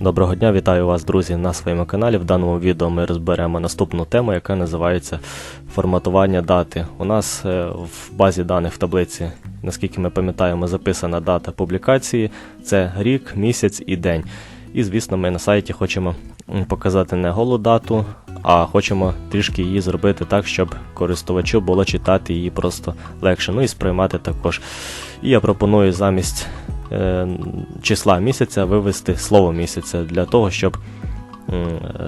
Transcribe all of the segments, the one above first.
Доброго дня, вітаю вас, друзі, на своєму каналі. В даному відео ми розберемо наступну тему, яка називається форматування дати. У нас е, в базі даних в таблиці, наскільки ми пам'ятаємо, записана дата публікації це рік, місяць і день. І, звісно, ми на сайті хочемо показати не голу дату, а хочемо трішки її зробити так, щоб користувачу було читати її просто легше. Ну і сприймати також. І я пропоную замість числа місяця вивести слово місяця для того, щоб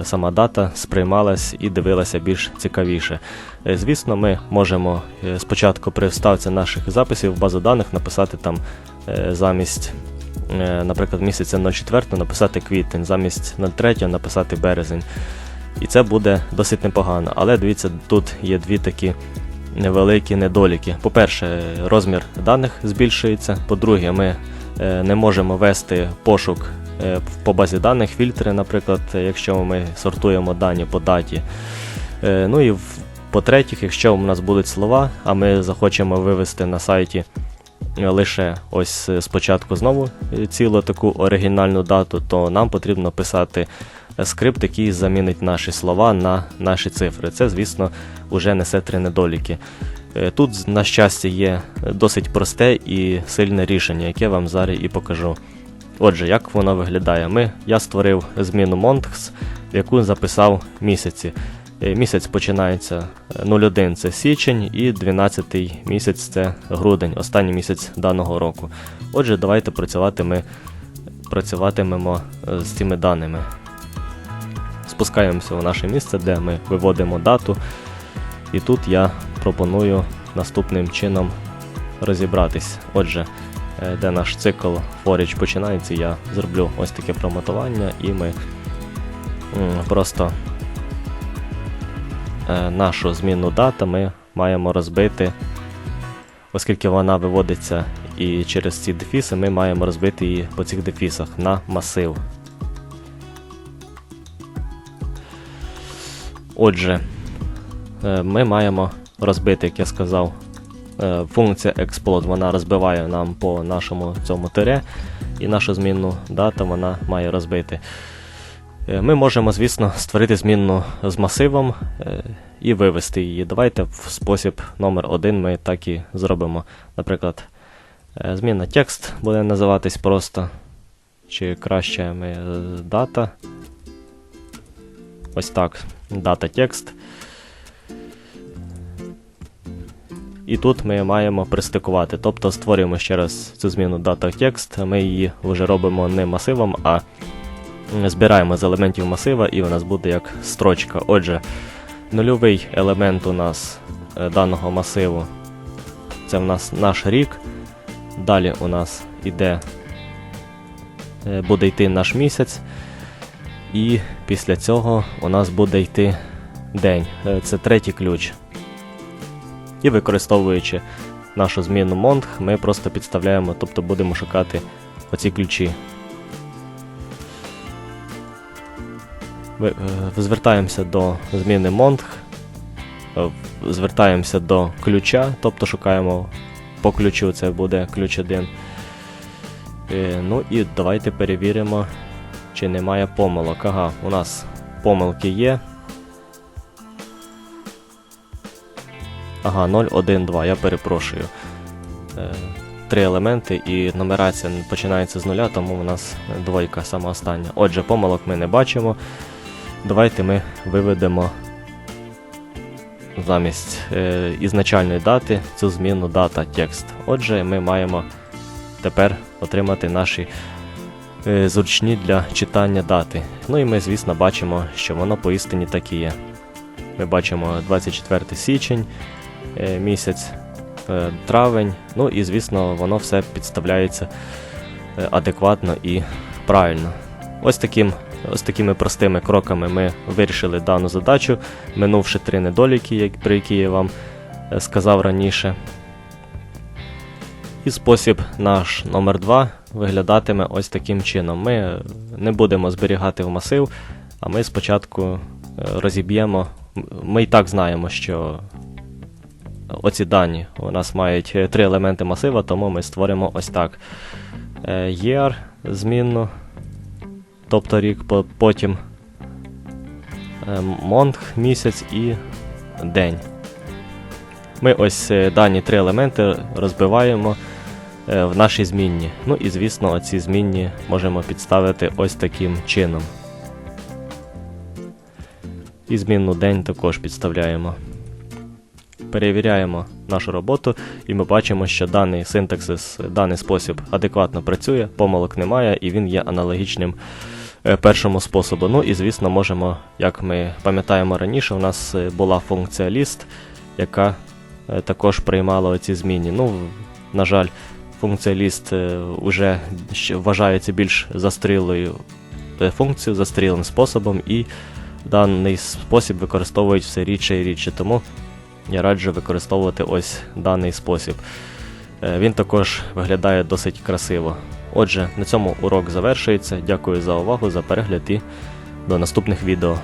сама дата сприймалась і дивилася більш цікавіше. Е, Звісно, ми можемо е, спочатку при вставці наших записів в базу даних написати там е, замість, е, наприклад, місяця 04 написати квітень, замість 03 написати березень. І це буде досить непогано. Але дивіться, тут є дві такі невеликі недоліки. По-перше, розмір даних збільшується. По-друге, ми е, не можемо вести пошук е, по базі даних, фільтри, наприклад, якщо ми сортуємо дані по даті. Е, Ну і по-третє, якщо у нас будуть слова, а ми захочемо вивести на сайті е, лише ось е, спочатку знову е, цілу таку оригінальну дату, то нам потрібно писати е, скрипт, який замінить наші слова на наші цифри. Це, звісно, вже несе три недоліки. Е, Тут, на щастя, є досить просте і сильне рішення, яке вам зараз і покажу. Отже, як воно виглядає? Ми, я створив зміну Months, яку записав місяці. Е, Місяць починається е, 01 це січень і 12 місяць це грудень, останній місяць даного року. Отже, давайте працювати ми працюватимемо е, з цими даними. Спускаємося у наше місце, де ми виводимо дату. І тут я пропоную наступним чином розібратись. Отже, е, де наш цикл forage починається, я зроблю ось таке промотування, і ми просто е, нашу змінну дата ми маємо розбити, оскільки вона виводиться і через ці дефіси, ми маємо розбити її по цих дефісах на масив. Отже, е, ми маємо розбити, як я сказав, е, функція explode, вона розбиває нам по нашому цьому тире, і нашу змінну дата вона має розбити. Е, Ми можемо, звісно, створити змінну з масивом е, і вивести її. Давайте в спосіб номер один ми так і зробимо. Наприклад, змінна текст буде називатись просто, чи краще ми дата. Ось так, дата текст. І тут ми маємо пристикувати, тобто створюємо ще раз цю зміну дата текст, ми її вже робимо не масивом, а збираємо з елементів масива, і у нас буде як строчка. Отже, нульовий елемент у нас е, даного масиву це в нас наш рік. Далі у нас іде, е, буде йти наш місяць. І після цього у нас буде йти день. Е, Це третій ключ. І використовуючи нашу зміну Month, ми просто підставляємо, тобто будемо шукати оці ключі. Е, Звертаємося до зміни Month, е, звертаємося до ключа, тобто шукаємо по ключу, це буде ключ 1. Е, Ну і давайте перевіримо, чи немає помилок. Ага, у нас помилки є. Ага, 0, 1, 2, я перепрошую. Е, Три елементи і нумерація починається з нуля, тому у нас двойка сама остання. Отже, помилок ми не бачимо. Давайте ми виведемо замість е, ізначальної дати цю зміну дата текст. Отже, ми маємо тепер отримати наші е, зручні для читання дати. Ну і ми, звісно, бачимо, що воно поістині так і є. Ми бачимо 24 січень, місяць, е, травень. Ну і, звісно, воно все підставляється е, адекватно і правильно. Ось таким. Ось такими простими кроками ми вирішили дану задачу, минувши три недоліки, про які я вам е, сказав раніше. І спосіб наш номер 2 виглядатиме ось таким чином. Ми е, не будемо зберігати в масив, а ми спочатку е, розіб'ємо. Ми і так знаємо, що оці дані у нас мають е, три елементи масива, тому ми створимо ось так. Е, year, змінну, тобто рік, потім е, монг, місяць і день. Ми ось е, дані три елементи розбиваємо е, в нашій змінні. Ну і звісно, ці змінні можемо підставити ось таким чином. І змінну день також підставляємо. Перевіряємо нашу роботу, і ми бачимо, що даний синтаксис, даний спосіб адекватно працює, помилок немає, і він є аналогічним е, першому способу. Ну і звісно, можемо, як ми пам'ятаємо раніше, у нас е, була функція list, яка е, також приймала оці зміни. Ну, на жаль, функція е, вже вважається більш застрілою функцією, застрілим способом, і даний спосіб використовують все рідше і рідше. Тому я раджу використовувати ось даний спосіб. Е, Він також виглядає досить красиво. Отже, на цьому урок завершується. Дякую за увагу, за перегляд і до наступних відео.